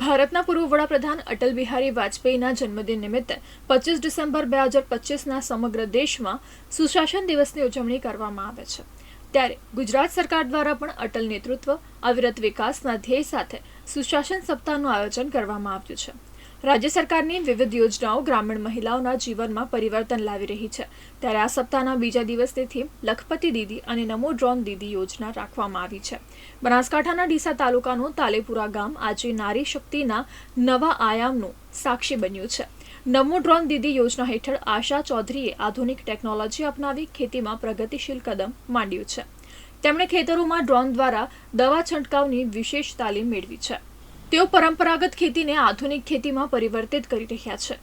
ભારતના પૂર્વ વડાપ્રધાન અટલ બિહારી વાજપેયીના જન્મદિન નિમિત્તે પચીસ ડિસેમ્બર બે હજાર પચીસના સમગ્ર દેશમાં સુશાસન દિવસની ઉજવણી કરવામાં આવે છે. ત્યારે ગુજરાત સરકાર દ્વારા પણ અટલ નેતૃત્વ, અવિરત વિકાસના ધ્યેય સાથે સુશાસન સપ્તાહનું આયોજન કરવામાં આવ્યું છે. રાજ્ય સરકારની વિવિધ યોજનાઓ ગ્રામીણ મહિલાઓના જીવનમાં પરિવર્તન લાવી રહી છે. ત્યારે આ સપ્તાહના બીજા દિવસની લખપતિ દીદી અને નમો ડ્રોન દીદી યોજના રાખવામાં આવી છે. બનાસકાંઠાના ડીસા તાલુકાનું તાલેપુરા ગામ આજે નારી શક્તિના નવા આયામનું સાક્ષી બન્યું છે. નમો ડ્રોન દીદી યોજના હેઠળ આશા ચૌધરીએ આધુનિક ટેકનોલોજી અપનાવી ખેતીમાં પ્રગતિશીલ કદમ માંડ્યું છે. તેમણે ખેતરોમાં ડ્રોન દ્વારા દવા છંટકાવની વિશેષ તાલીમ મેળવી છે. તેઓ પરંપરાગત ખેતીને આધુનિક ખેતીમાં પરિવર્તિત કરી રહ્યા છે.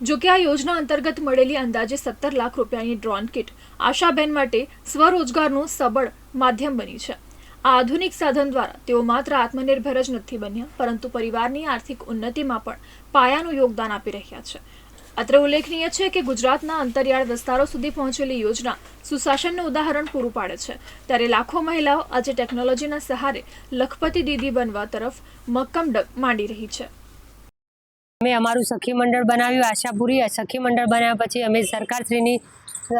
જો કે આ યોજના અંતર્ગત મળેલી અંદાજે સત્તર લાખ રૂપિયાની ડ્રોન કિટ આશાબેન માટે સ્વરોજગારનું સબળ માધ્યમ બની છે. આ આધુનિક સાધન દ્વારા તેઓ માત્ર આત્મનિર્ભર જ નથી બન્યા, પરંતુ પરિવારની આર્થિક ઉન્નતિમાં પણ પાયાનું યોગદાન આપી રહ્યા છે. અત્રે ઉલ્લેખનીય છે કે ગુજરાતના અંતરિયાળ વિસ્તારો સુધી પહોંચેલી યોજના સુશાસનનું ઉદાહરણ પૂરું પાડે છે. ત્યારે લાખો મહિલાઓ આજે ટેકનોલોજીના સહારે લખપતિ દીદી બનવા તરફ મક્કમ માંડી રહી છે. અમે અમારું સખી મંડળ બનાવ્યું, આશાપુરી સખી મંડળ બનાવ્યા પછી અમે સરકારશ્રીની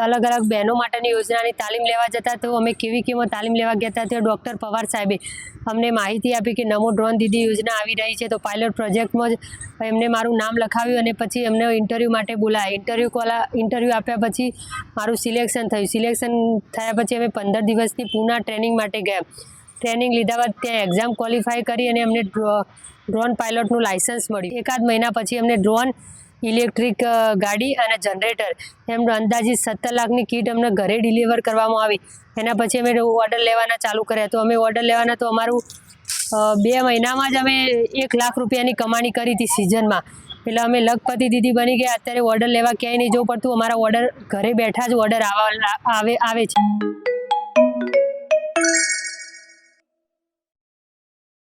અલગ અલગ બહેનો માટેની યોજનાની તાલીમ લેવા જતા તો અમે કેવી કેમાં તાલીમ લેવા ગયા હતા તે ડૉક્ટર પવાર સાહેબે અમને માહિતી આપી કે નમો ડ્રોન દીદી યોજના આવી રહી છે તો પાયલોટ પ્રોજેક્ટમાં જ એમને મારું નામ લખાવ્યું અને પછી એમને ઇન્ટરવ્યૂ માટે બોલાયા. ઇન્ટરવ્યૂ કોલા, ઇન્ટરવ્યૂ આપ્યા પછી મારું સિલેક્શન થયું. સિલેક્શન થયા પછી અમે પંદર દિવસની પૂના ટ્રેનિંગ માટે ગયા. ટ્રેનિંગ લીધા બાદ ત્યાં એક્ઝામ ક્વોલિફાય કરી અને અમને ડ્રોન પાયલોટનું લાઇસન્સ મળ્યું. એકાદ મહિના પછી અમને ડ્રોન, ઇલેક્ટ્રિક ગાડી અને જનરેટર એમ અંદાજિત સત્તર લાખની કીટ અમને ઘરે ડિલિવર કરવામાં આવી. એના પછી અમે ઓર્ડર લેવાના ચાલુ કર્યા. તો અમે ઓર્ડર લેવાના તો અમારું બે મહિનામાં જ અમે એક લાખ રૂપિયાની કમાણી કરી હતી સિઝનમાં. એટલે અમે લખપતિ દીદી બની ગયા. અત્યારે ઓર્ડર લેવા ક્યાંય નહીં જવું પડતું. અમારા ઓર્ડર ઘરે બેઠા જ ઓર્ડર આવે આવે છે.